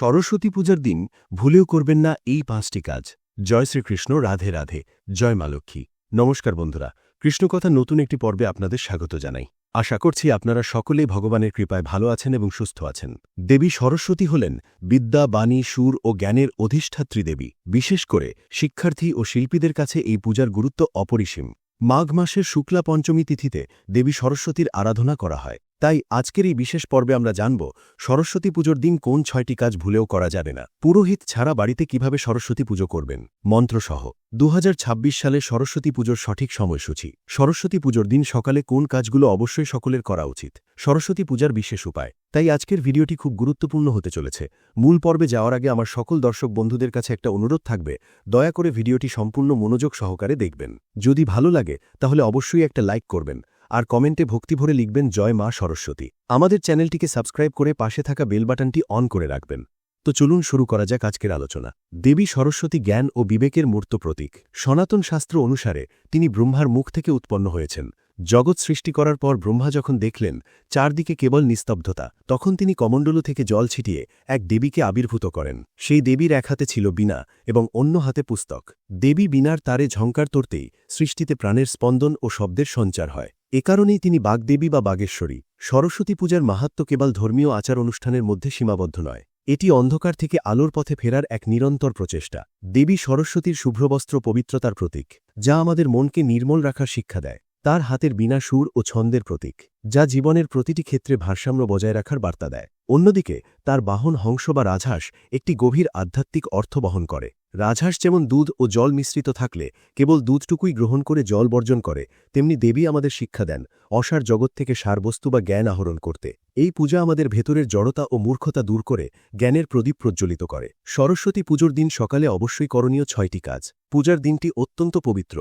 সরস্বতী পূজার দিন ভুলেও করবেন না এই পাঁচটি কাজ। জয় শ্রীকৃষ্ণ, রাধে রাধে, জয় মা লক্ষ্মী। নমস্কার বন্ধুরা, কৃষ্ণকথা নতুন একটি পর্বে আপনাদের স্বাগত জানাই। আশা করছি আপনারা সকলেই ভগবানের কৃপায় ভালো আছেন এবং সুস্থ আছেন। দেবী সরস্বতী হলেন বিদ্যা, বাণী, সুর ও জ্ঞানের অধিষ্ঠাত্রী দেবী। বিশেষ করে শিক্ষার্থী ও শিল্পীদের কাছে এই পূজার গুরুত্ব অপরিসীম। মাঘ মাসের শুক্লা পঞ্চমী তিথিতে দেবী সরস্বতীর আরাধনা করা হয়। তাই আজকের এই বিশেষ পর্বে আমরা জানব, সরস্বতী পুজোর দিন কোন ছয়টি কাজ ভুলেও করা যাবে না। পুরোহিত ছাড়া বাড়িতে কীভাবে সরস্বতী পুজো করবেন? মন্ত্রসহ। দু হাজার ছাব্বিশ সালে সরস্বতী পুজোর সঠিক সময়সূচি। সরস্বতী পুজোর দিন সকালে কোন কাজগুলো অবশ্যই সকলের করা উচিত? সরস্বতী পূজার বিশেষ উপায়। তাই আজকের ভিডিওটি খুব গুরুত্বপূর্ণ হতে চলেছে। মূল পর্বে যাওয়ার আগে আমার সকল দর্শক বন্ধুদের কাছে একটা অনুরোধ থাকবে। দয়া করে ভিডিওটি সম্পূর্ণ মনোযোগ সহকারে দেখবেন। যদি ভালো লাগে, তাহলে অবশ্যই একটা লাইক করবেন। আর কমেন্টে ভক্তি ভরে লিখবেন, জয় মা সরস্বতী। আমাদের চ্যানেলটিকে সাবস্ক্রাইব করে পাশে থাকা বেল বাটনটি অন করে রাখবেন। তো চলুন শুরু করা যাক আজকের আলোচনা। দেবী সরস্বতী জ্ঞান ও বিবেকের মূর্ত প্রতীক। সনাতন শাস্ত্র অনুসারে তিনি ব্রহ্মার মুখ থেকে উৎপন্ন হয়েছেন। জগৎ সৃষ্টি করার পর ব্রহ্মা যখন দেখলেন, চারদিকে কেবল নিস্তব্ধতা, তখন তিনি কমণ্ডলু থেকে জল ছিটিয়ে এক দেবীকে আবির্ভূত করেন। সেই দেবীর এক হাতে ছিল বীণা এবং অন্য হাতে পুস্তক। দেবী বীণার তারে ঝঙ্কার তরতেই সৃষ্টিতে প্রাণের স্পন্দন ও শব্দের সঞ্চার হয়। এ কারণেই তিনি বাগদেবী বা বাগেশ্বরী। সরস্বতী পূজার মাহাত্ম কেবল ধর্মীয় আচার অনুষ্ঠানের মধ্যে সীমাবদ্ধ নয়। এটি অন্ধকার থেকে আলোর পথে ফেরার এক নিরন্তর প্রচেষ্টা। দেবী সরস্বতীর শুভ্রবস্ত্র পবিত্রতার প্রতীক, যা আমাদের মনকে নির্মল রাখার শিক্ষা দেয়। তার হাতের বিনা সুর ও ছন্দের প্রতীক, যা জীবনের প্রতিটি ক্ষেত্রে ভারসাম্য বজায় রাখার বার্তা দেয়। অন্যদিকে, তার বাহন হংস বা রাজহাঁস একটি গভীর আধ্যাত্মিক অর্থ বহন করে। রাজহাঁস যেমন দুধ ও জল মিশ্রিত থাকলে, কেবল দুধটুকুই গ্রহণ করে জল বর্জন করে, তেমনি দেবী আমাদের শিক্ষা দেন, অসার জগৎ থেকে সারবস্তু বা জ্ঞান আহরণ করতে। এই পূজা আমাদের ভেতরের জড়তা ও মূর্খতা দূর করে, জ্ঞানের প্রদীপ প্রজ্বলিত করে। সরস্বতী পুজোর দিন সকালে অবশ্যই করণীয় ছয়টি কাজ। পূজার দিনটি অত্যন্ত পবিত্র।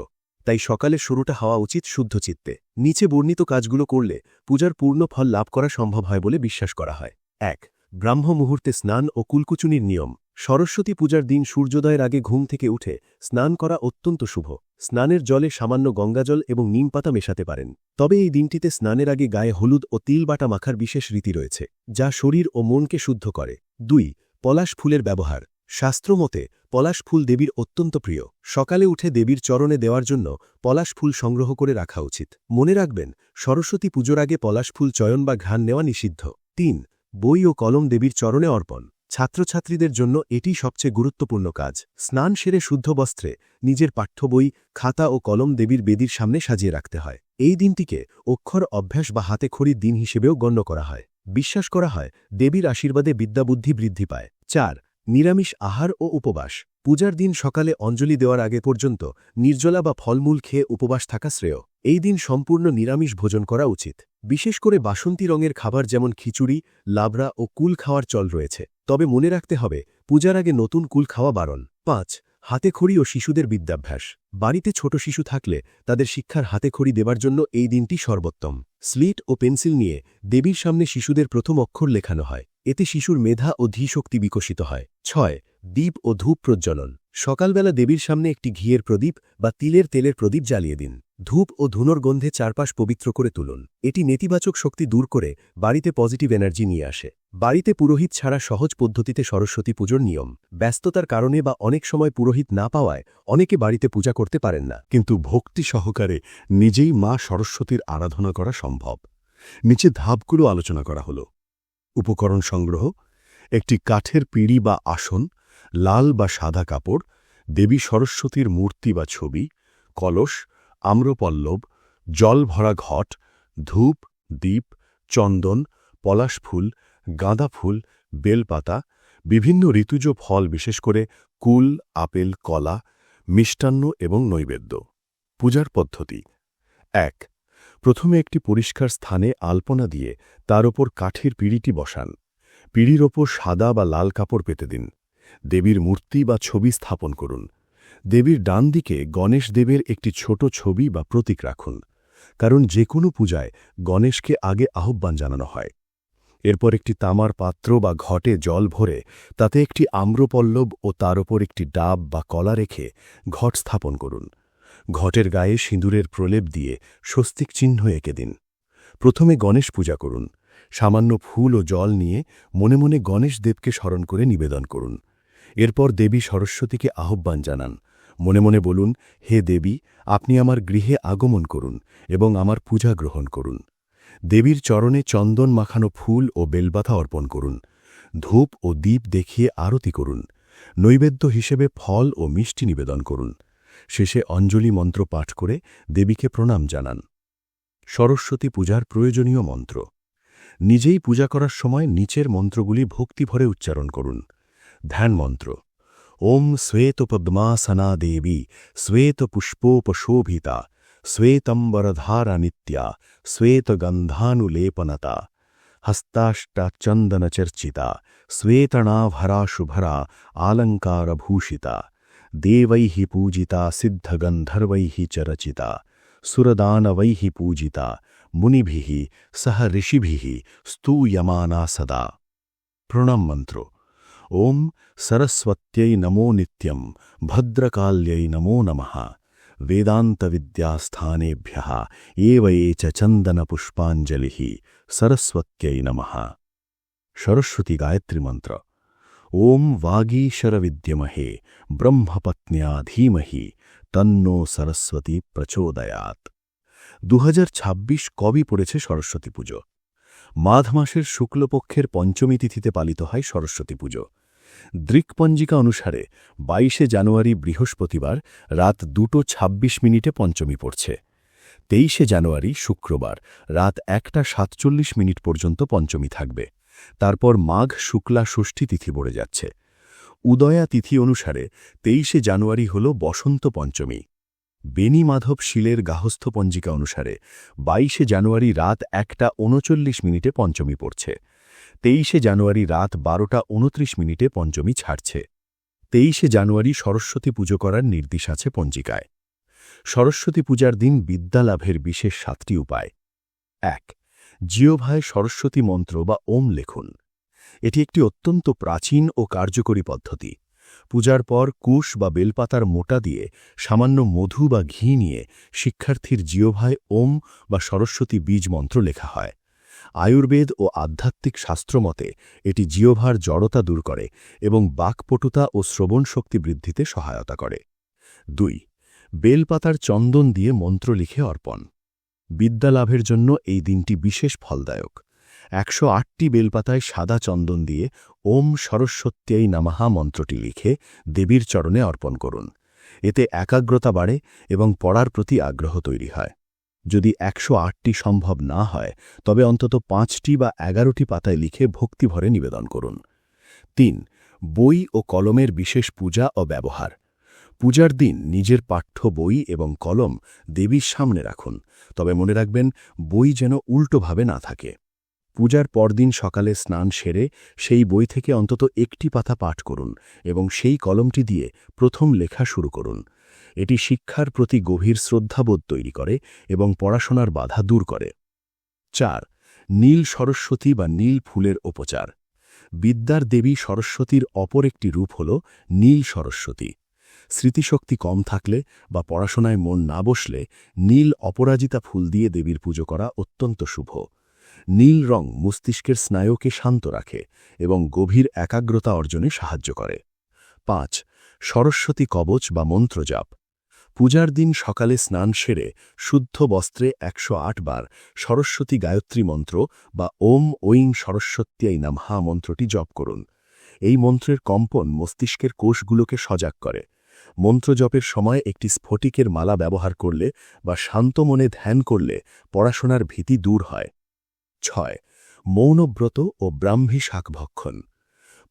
তাই সকালে শুরুটা হওয়া উচিত শুদ্ধ চিত্তে। নিচে বর্ণিত কাজগুলো করলে পূজার পূর্ণ ফল লাভ করা সম্ভব হয় বলে বিশ্বাস করা হয়। এক, ব্রাহ্ম মুহূর্তে স্নান ও কুলকুচুনির নিয়ম। সরস্বতী পূজার দিন সূর্যোদয়ের আগে ঘুম থেকে উঠে স্নান করা অত্যন্ত শুভ। স্নানের জলে সামান্য গঙ্গাজল এবং নিমপাতা মেশাতে পারেন। তবে এই দিনটিতে স্নানের আগে গায়ে হলুদ ও তিল বাটা মাখার বিশেষ রীতি রয়েছে, যা শরীর ও মনকে শুদ্ধ করে। দুই, পলাশ ফুলের ব্যবহার। শাস্ত্রমতে পলাশ ফুল দেবীর অত্যন্ত প্রিয়। সকালে উঠে দেবীর চরণে দেওয়ার জন্য পলাশ ফুল সংগ্রহ করে রাখা উচিত। মনে রাখবেন, সরস্বতী পুজোর আগে পলাশ ফুল চয়ন বা ঘ্রাণ নেওয়া নিষিদ্ধ। তিন, বই ও কলম দেবীর চরণে অর্পণ। ছাত্রছাত্রীদের জন্য এটি সবচেয়ে গুরুত্বপূর্ণ কাজ। স্নান সেরে শুদ্ধ বস্ত্রে নিজের পাঠ্য বই, খাতা ও কলম দেবীর বেদির সামনে সাজিয়ে রাখতে হয়। এই দিনটিকে অক্ষর, অভ্যাস বা হাতে খড়ির দিন হিসেবেও গণ্য করা হয়। বিশ্বাস করা হয়, দেবীর আশীর্বাদে বিদ্যাবুদ্ধি বৃদ্ধি পায়। চার নিরামিষ আহার ও উপবাস। পূজার দিন সকালে অঞ্জলি দেওয়ার আগে পর্যন্ত নির্জলা বা ফলমূল খেয়ে উপবাস থাকা শ্রেয়। এই দিন সম্পূর্ণ নিরামিষ ভোজন করা উচিত। বিশেষ করে বাসন্তী রঙের খাবার যেমন খিচুড়ি, লাবড়া ও কুল খাওয়ার চল রয়েছে। তবে মনে রাখতে হবে, পূজার আগে নতুন কুল খাওয়া বারণ। পাঁচ হাতেখড়ি ও শিশুদের বিদ্যাভ্যাস। বাড়িতে ছোট শিশু থাকলে তাদের শিক্ষার হাতেখড়ি দেবার জন্য এই দিনটি সর্বোত্তম। স্লিট ও পেন্সিল নিয়ে দেবীর সামনে শিশুদের প্রথম অক্ষর লেখানো হয়। এতে শিশুর মেধা ও ধীশক্তি বিকশিত হয়। ছয়, দ্বীপ ও ধূপ প্রজ্বলন। সকালবেলা দেবীর সামনে একটি ঘিয়ের প্রদীপ বা তিলের তেলের প্রদীপ জ্বালিয়ে দিন। ধূপ ও ধুনোর গন্ধে চারপাশ পবিত্র করে তুলুন। এটি নেতিবাচক শক্তি দূর করে বাড়িতে পজিটিভ এনার্জি নিয়ে আসে। বাড়িতে পুরোহিত ছাড়া সহজ পদ্ধতিতে সরস্বতী পুজোর নিয়ম। ব্যস্ততার কারণে বা অনেক সময় পুরোহিত না পাওয়ায় অনেকে বাড়িতে পূজা করতে পারেন না। কিন্তু ভক্তি সহকারে নিজেই মা সরস্বতীর আরাধনা করা সম্ভব। নিচে ধাপগুলো আলোচনা করা হল। উপকরণ সংগ্রহ, একটি কাঠের পিঁড়ি বা আসন, লাল বা সাদা কাপড়, দেবী সরস্বতীর মূর্তি বা ছবি, কলস, আম্রপল্লব, জল ভরা ঘট, ধূপ দ্বীপ চন্দন, পলাশ ফুল, গাঁদা ফুল, বেলপাতা, বিভিন্ন ঋতুজ ফল বিশেষ করে কুল, আপেল, কলা, মিষ্টান্ন এবং নৈবেদ্য। পূজার পদ্ধতি। এক প্রথমে একটি পরিষ্কার স্থানে আলপনা দিয়ে তার ওপর কাঠের পিঁড়িটি বসান। পিড়ির ওপর সাদা বা লাল কাপড় পেতে দিন। দেবীর মূর্তি বা ছবি স্থাপন করুন। দেবীর ডান দিকে গণেশ দেবের একটি ছোট ছবি বা প্রতীক রাখুন। কারণ যে কোনো পূজায় গণেশকে আগে আহ্বান জানানো হয়। এরপর একটি তামার পাত্র বা ঘটে জল ভরে তাতে একটি আম্রপল্লব ও তার ওপর একটি ডাব বা কলা রেখে ঘট স্থাপন করুন। ঘটের গায়ে সিঁদুরের প্রলেপ দিয়ে স্বস্তিক চিহ্ন এঁকে দিন। প্রথমে গণেশ পূজা করুন। সামান্য ফুল ও জল নিয়ে মনে মনে গণেশ দেবকে স্মরণ করে নিবেদন করুন। এরপর দেবী সরস্বতীকে আহ্বান জানান। মনে মনে বলুন, হে দেবী, আপনি আমার গৃহে আগমন করুন এবং আমার পূজা গ্রহণ করুন। দেবীর চরণে চন্দন মাখানো ফুল ও বেলবাথা অর্পণ করুন। ধূপ ও দীপ দেখিয়ে আরতি করুন। নৈবেদ্য হিসেবে ফল ও মিষ্টি নিবেদন করুন। শেষে অঞ্জলি মন্ত্র পাঠ করে দেবীকে প্রণাম জানান। সরস্বতী পূজার প্রয়োজনীয় মন্ত্র। নিজেই পূজা করার সময় নিচের মন্ত্রগুলি ভক্তিভরে উচ্চারণ করুন। ধ্যান মন্ত্র। ওম শ্বেতপদ্মাসনা দেবী, শ্বেতপুষ্পোপশোভিতা শ্বেতম্বরধারা নিত্যা শ্বেতগন্ধানুলেপনতা, হস্তাষ্টাচন্দনচর্চিতা শ্বেতণাভরা শুভরা আলঙ্কারভূষিতা। देवैः पूजिता सिद्धगन्धर्वैः च रचिता सुरदानवैः पूजिता मुनिभिः सह ऋषिभिः स्तूयमाना सदा प्रणाम मन्त्रो ॐ सरस्वत्यै नमो नित्यं भद्रकाल्यै नमो नमः वेदान्तविद्यास्थानेभ्यः एव ये च चन्दनपुष्पाञ्जलिः सरस्वत्यै नमः सरस्वती गायत्री ಓಂ ವಾಗೀಶರವಿದ್ಯಮಹೇ ব্রহ্মপত্ন্যা ধীমহি তন্নো সরস্বতী প্রচোদয়াত দুহাজার ছাব্বিশ কবি পড়েছে সরস্বতী পুজো? মাঘ মাসের শুক্লপক্ষের পঞ্চমী তিথিতে পালিত হয় সরস্বতী পুজো। দৃকপঞ্জিকা অনুসারে বাইশে জানুয়ারি বৃহস্পতিবার রাত দুটো ২৬ মিনিটে পঞ্চমী পড়ছে। তেইশে জানুয়ারি শুক্রবার রাত একটা সাতচল্লিশ মিনিট পর্যন্ত পঞ্চমী থাকবে। তারপর মাঘ শুক্লা ষষ্ঠী তিথি পড়ে যাচ্ছে। উদয়া তিথি অনুসারে তেইশে জানুয়ারি হল বসন্ত পঞ্চমী। বেনি মাধব শিলের গাহস্থ পঞ্জিকা অনুসারে বাইশে জানুয়ারি রাত একটা উনচল্লিশ মিনিটে পঞ্চমী পড়ছে। তেইশে জানুয়ারি রাত বারোটা উনত্রিশ মিনিটে পঞ্চমী ছাড়ছে। তেইশে জানুয়ারি সরস্বতী পুজো করার নির্দেশ আছে পঞ্জিকায়। সরস্বতী পূজার দিন বিদ্যালাভের বিশেষ সাতটি উপায়। এক জিওভায় সরস্বতী মন্ত্র বা ওম লেখুন। এটি একটি অত্যন্ত প্রাচীন ও কার্যকরী পদ্ধতি। পূজার পর কুশ বা বেলপাতার মোটা দিয়ে সামান্য মধু বা ঘি নিয়ে শিক্ষার্থীর জিওভায় ওম বা সরস্বতী বীজ মন্ত্র লেখা হয়। আয়ুর্বেদ ও আধ্যাত্মিক শাস্ত্রমতে এটি জিওভার জড়তা দূর করে এবং বাকপটুতা ও শ্রবণ শক্তি বৃদ্ধিতে সহায়তা করে। দুই, বেলপাতার চন্দন দিয়ে মন্ত্র লিখে অর্পণ। বিদ্যালাভের জন্য এই দিনটি বিশেষ ফলদায়ক। একশো আটটি বেলপাতায় সাদা চন্দন দিয়ে ওম সরস্বত্যাই নামাহা মন্ত্রটি লিখে দেবীর চরণে অর্পণ করুন। এতে একাগ্রতা বাড়ে এবং পড়ার প্রতি আগ্রহ তৈরি হয়। যদি একশো আটটি সম্ভব না হয়, তবে অন্তত পাঁচটি বা এগারোটি পাতায় লিখে ভক্তিভরে নিবেদন করুন। তিন, বই ও কলমের বিশেষ পূজা ও ব্যবহার। পূজার দিন নিজের পাঠ্য বই এবং কলম দেবীর সামনে রাখুন, তবে মনে রাখবেন বই যেন উল্টোভাবে না থাকে। পূজার পরদিন সকালে স্নান সেরে সেই বই থেকে অন্তত একটি পাতা পাঠ করুন এবং সেই কলমটি দিয়ে প্রথম লেখা শুরু করুন। এটি শিক্ষার প্রতি গভীর শ্রদ্ধাবোধ তৈরি করে এবং পড়াশোনার বাধা দূর করে। চার, নীল সরস্বতী বা নীল ফুলের উপচার বিদ্যার দেবী সরস্বতীর অপর একটি রূপ হল নীল সরস্বতী। স্মৃতিশক্তি কম থাকলে বা পড়াশোনায় মন না বসলে নীল অপরাজিতা ফুল দিয়ে দেবীর পুজো করা অত্যন্ত শুভ। নীল রং মস্তিষ্কের স্নায়ুকে শান্ত রাখে এবং গভীর একাগ্রতা অর্জনে সাহায্য করে। পাঁচ, সরস্বতী কবচ বা মন্ত্রজাপ। পূজার দিন সকালে স্নান সেরে শুদ্ধ বস্ত্রে একশো আট বার সরস্বতী গায়ত্রী মন্ত্র বা ওম ঐং সরস্বত্যাই নামহা মন্ত্রটি জপ করুন। এই মন্ত্রের কম্পন মস্তিষ্কের কোষগুলোকে সজাগ করে। মন্ত্রজপের সময় একটি স্ফটিকের মালা ব্যবহার করলে বা শান্ত মনে ধ্যান করলে পড়াশোনার ভীতি দূর হয়। ছয়, মৌনব্রত ও ব্রাহ্মী শাকভক্ষণ।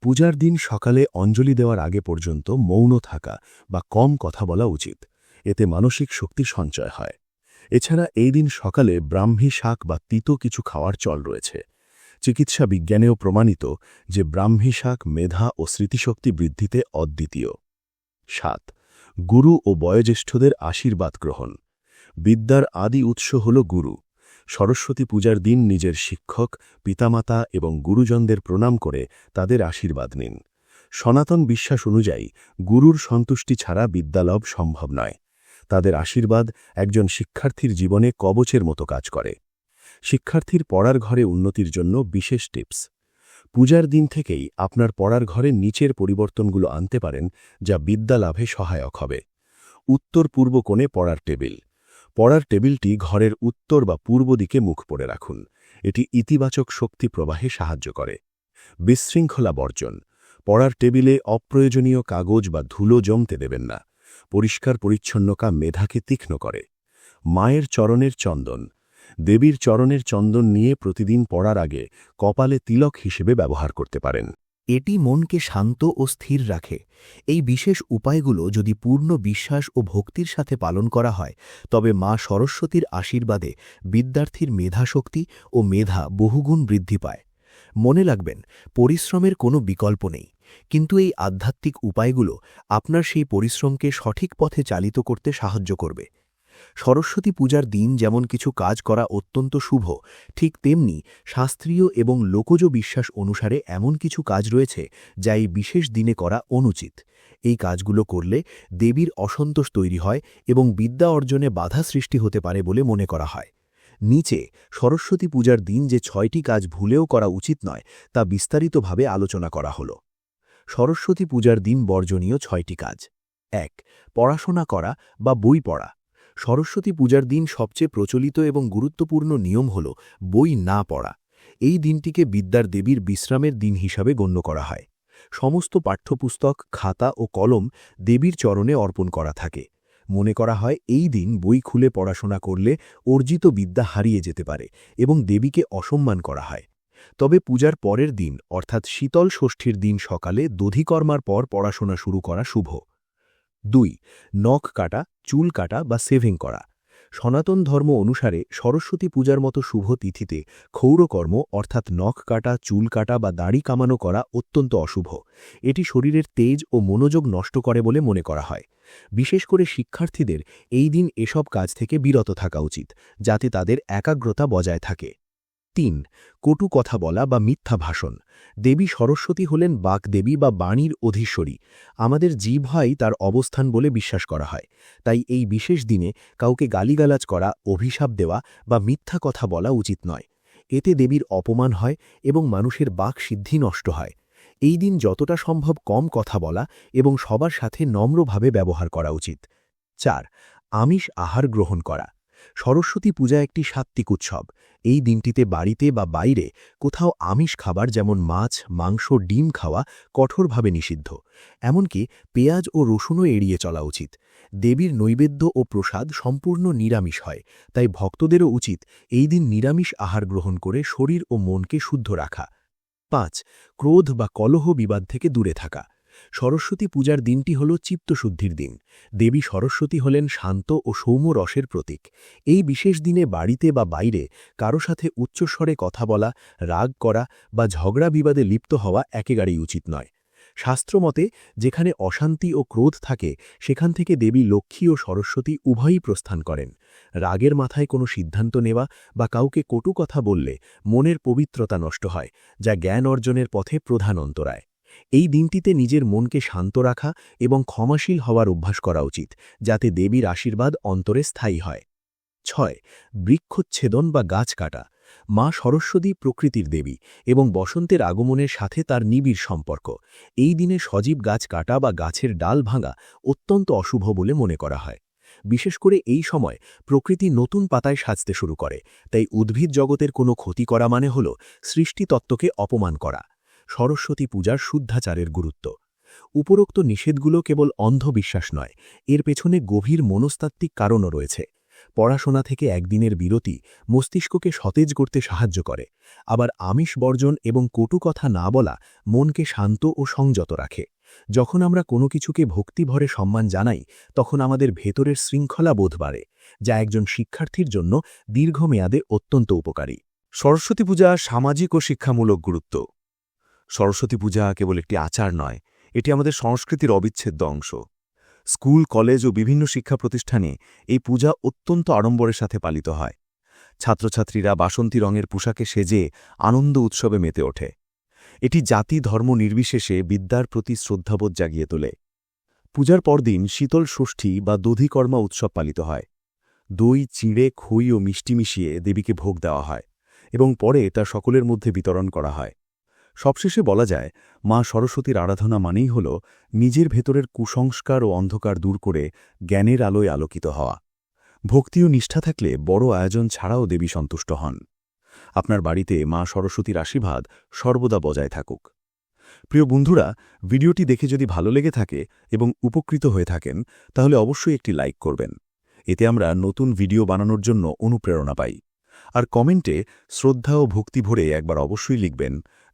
পূজার দিন সকালে অঞ্জলি দেওয়ার আগে পর্যন্ত মৌন থাকা বা কম কথা বলা উচিত। এতে মানসিক শক্তি সঞ্চয় হয়। এছাড়া এই দিন সকালে ব্রাহ্মী শাক বা তিতো কিছু খাওয়ার চল রয়েছে। চিকিৎসা বিজ্ঞানেও প্রমাণিত যে ব্রাহ্মী শাক মেধা ও স্মৃতিশক্তি বৃদ্ধিতে অদ্বিতীয়। সাত। গুরু ও বয়োজ্যেষ্ঠদের আশীর্বাদ গ্রহণ। বিদ্যার আদি উৎস হল গুরু। সরস্বতী পূজার দিন নিজের শিক্ষক, পিতামাতা এবং গুরুজনদের প্রণাম করে তাদের আশীর্বাদ নিন। সনাতন বিশ্বাস অনুযায়ী, গুরুর সন্তুষ্টি ছাড়া বিদ্যালভ সম্ভব নয়। তাদের আশীর্বাদ একজন শিক্ষার্থীর জীবনে কবচের মতো কাজ করে। শিক্ষার্থীর পড়ার ঘরে উন্নতির জন্য বিশেষ টিপস। পূজার দিন থেকেই আপনার পড়ার ঘরের নিচের পরিবর্তনগুলো আনতে পারেন, যা বিদ্যা লাভে সহায়ক হবে। উত্তর পূর্ব কোণে পড়ার টেবিল। পড়ার টেবিলটি ঘরের উত্তর বা পূর্ব দিকে মুখ পড়ে রাখুন। এটি ইতিবাচক শক্তি প্রবাহে সাহায্য করে। বিশৃঙ্খলা বর্জন। পড়ার টেবিলে অপ্রয়োজনীয় কাগজ বা ধুলো জমতে দেবেন না। পরিষ্কার পরিচ্ছন্নতা মেধাকে তীক্ষ্ণ করে। মায়ের চরণের চন্দন। দেবীর চরণের চন্দন নিয়ে প্রতিদিন পড়ার আগে কপালে তিলক হিসেবে ব্যবহার করতে পারেন। এটি মনকে শান্ত ও স্থির রাখে। এই বিশেষ উপায়গুলো যদি পূর্ণ বিশ্বাস ও ভক্তির সাথে পালন করা হয়, তবে মা সরস্বতীর আশীর্বাদে বিদ্যার্থীর মেধাশক্তি ও মেধা বহুগুণ বৃদ্ধি পায়। মনে রাখবেন, পরিশ্রমের কোনো বিকল্প নেই। কিন্তু এই আধ্যাত্মিক উপায়গুলো আপনার সেই পরিশ্রমকে সঠিক পথে চালিত করতে সাহায্য করবে। সরস্বতী পূজার দিন যেমন কিছু কাজ করা অত্যন্ত শুভ, ঠিক তেমনি শাস্ত্রীয় এবং লোকজ বিশ্বাস অনুসারে এমন কিছু কাজ রয়েছে যা এই বিশেষ দিনে করা অনুচিত। এই কাজগুলো করলে দেবীর অসন্তোষ তৈরি হয় এবং বিদ্যা অর্জনে বাধা সৃষ্টি হতে পারে বলে মনে করা হয়। নিচে, সরস্বতী পূজার দিন যে ছয়টি কাজ ভুলেও করা উচিত নয়, তা বিস্তারিতভাবে আলোচনা করা হল। সরস্বতী পূজার দিন বর্জনীয় ছয়টি কাজ। এক, পড়াশোনা করা বা বই পড়া। সরস্বতী পূজার দিন সবচেয়ে প্রচলিত এবং গুরুত্বপূর্ণ নিয়ম হল বই না পড়া। এই দিনটিকে বিদ্যার দেবীর বিশ্রামের দিন হিসাবে গণ্য করা হয়। সমস্ত পাঠ্যপুস্তক, খাতা ও কলম দেবীর চরণে অর্পণ করা থাকে। মনে করা হয় এই দিন বই খুলে পড়াশোনা করলে অর্জিত বিদ্যা হারিয়ে যেতে পারে এবং দেবীকে অসম্মান করা হয়। তবে পূজার পরের দিন, অর্থাৎ শীতল ষষ্ঠীর দিন সকালে দধিকর্মার পর পড়াশোনা শুরু করা শুভ। দুই, নখ কাটা, চুল কাটা বা সেভিং করা। সনাতন ধর্ম অনুসারে সরস্বতী পূজার মতো শুভ তিথিতে ক্ষৌরকর্ম অর্থাৎ নখ কাটা, চুল কাটা বা দাড়ি কামানো করা অত্যন্ত অশুভ। এটি শরীরের তেজ ও মনোযোগ নষ্ট করে বলে মনে করা হয়। বিশেষ করে শিক্ষার্থীদের এই দিন এসব কাজ থেকে বিরত থাকা উচিত, যাতে তাদের একাগ্রতা বজায় থাকে। তিন, কটু কথা বলা বা মিথ্যা ভাষণ। দেবী সরস্বতী হলেন বাকদেবী বা বাণীর অধীশ্বরী। আমাদের জীব হয় তার অবস্থান বলে বিশ্বাস করা হয়। তাই এই বিশেষ দিনে কাউকে গালিগালাজ করা, অভিশাপ দেওয়া বা মিথ্যা কথা বলা উচিত নয়। এতে দেবীর অপমান হয় এবং মানুষের বাক সিদ্ধি নষ্ট হয়। এই দিন যতটা সম্ভব কম কথা বলা এবং সবার সাথে নম্রভাবে ব্যবহার করা উচিত। চার, আমিষ আহার গ্রহণ করা। সরস্বতী পূজা একটি সাত্ত্বিক উৎসব। এই দিনটিতে বাড়িতে বা বাইরে কোথাও আমিষ খাবার যেমন মাছ, মাংস, ডিম খাওয়া কঠোরভাবে নিষিদ্ধ। এমনকি পেঁয়াজ ও রসুনও এড়িয়ে চলা উচিত। দেবীর নৈবেদ্য ও প্রসাদ সম্পূর্ণ নিরামিষ হয়, তাই ভক্তদেরও উচিত এই দিন নিরামিষ আহার গ্রহণ করে শরীর ও মনকে শুদ্ধ রাখা। পাঁচ, ক্রোধ বা কলহ বিবাদ থেকে দূরে থাকা। সরস্বতী পূজার দিনটি হল চিত্তশুদ্ধির দিন। দেবী সরস্বতী হলেন শান্ত ও সৌম্য রসের প্রতীক। এই বিশেষ দিনে বাড়িতে বা বাইরে কারও সাথে উচ্চস্বরে কথা বলা, রাগ করা বা ঝগড়া বিবাদে লিপ্ত হওয়া একেবারেই উচিত নয়। শাস্ত্রমতে যেখানে অশান্তি ও ক্রোধ থাকে, সেখান থেকে দেবী লক্ষ্মী ও সরস্বতী উভয়ই প্রস্থান করেন। রাগের মাথায় কোনো সিদ্ধান্ত নেওয়া বা কাউকে কটু কথা বললে মনের পবিত্রতা নষ্ট হয়, যা জ্ঞান অর্জনের পথে প্রধান অন্তরায়। এই দিনটিতে নিজের মনকে শান্ত রাখা এবং ক্ষমাশীল হওয়ার অভ্যাস করা উচিত, যাতে দেবীর আশীর্বাদ অন্তরে স্থায়ী হয়। ছয়, বৃক্ষচ্ছেদন বা গাছ কাটা। মা সরস্বতী প্রকৃতির দেবী এবং বসন্তের আগমনের সাথে তার নিবিড় সম্পর্ক। এই দিনে সজীব গাছ কাটা বা গাছের ডাল ভাঙা অত্যন্ত অশুভ বলে মনে করা হয়। বিশেষ করে এই সময় প্রকৃতি নতুন পাতায় সাজতে শুরু করে, তাই উদ্ভিদ জগতের কোনো ক্ষতি করা মানে হল সৃষ্টিতত্ত্বকে অপমান করা। সরস্বতী পূজার শুদ্ধাচারের গুরুত্ব। উপরোক্ত নিষেধগুলো কেবল অন্ধবিশ্বাস নয়, এর পেছনে গভীর মনস্তাত্ত্বিক কারণও রয়েছে। পড়াশোনা থেকে একদিনের বিরতি মস্তিষ্ককে সতেজ করতে সাহায্য করে, আবার আমিষ বর্জন এবং কটু কথা না বলা মনকে শান্ত ও সংযত রাখে। যখন আমরা কোনো কিছুকে ভক্তিভরে সম্মান জানাই, তখন আমাদের ভেতরের শৃঙ্খলা বোধ বাড়ে, যা একজন শিক্ষার্থীর জন্য দীর্ঘমেয়াদে অত্যন্ত উপকারী। সরস্বতী পূজা সামাজিক ও শিক্ষামূলক গুরুত্ব। সরস্বতী পূজা কেবল একটি আচার নয়, এটি আমাদের সংস্কৃতির অবিচ্ছেদ্য অংশ। স্কুল, কলেজ ও বিভিন্ন শিক্ষা প্রতিষ্ঠানে এই পূজা অত্যন্ত আড়ম্বরের সাথে পালিত হয়। ছাত্রছাত্রীরা বাসন্তী রঙের পোশাকে সেজে আনন্দ উৎসবে মেতে ওঠে। এটি জাতি ধর্ম নির্বিশেষে বিদ্যার প্রতি শ্রদ্ধাবোধ জাগিয়ে তোলে। পূজার পরদিন শীতল ষষ্ঠী বা দধিকর্মা উৎসব পালিত হয়। দই, চিঁড়ে, খই ও মিষ্টি মিশিয়ে দেবীকে ভোগ দেওয়া হয় এবং পরে তা সকলের মধ্যে বিতরণ করা হয়। সবশেষে বলা যায়, মা সরস্বতীর আরাধনা মানেই হল নিজের ভেতরের কুসংস্কার ও অন্ধকার দূর করে জ্ঞানের আলোয় আলোকিত হওয়া। ভক্তি ও নিষ্ঠা থাকলে বড় আয়োজন ছাড়াও দেবী সন্তুষ্ট হন। আপনার বাড়িতে মা সরস্বতীর আশীর্বাদ সর্বদা বজায় থাকুক। প্রিয় বন্ধুরা, ভিডিওটি দেখে যদি ভালো লেগে থাকে এবং উপকৃত হয়ে থাকেন, তাহলে অবশ্যই একটি লাইক করবেন। এতে আমরা নতুন ভিডিও বানানোর জন্য অনুপ্রেরণা পাই। আর কমেন্টে শ্রদ্ধা ও ভক্তি ভরে একবার অবশ্যই লিখবেন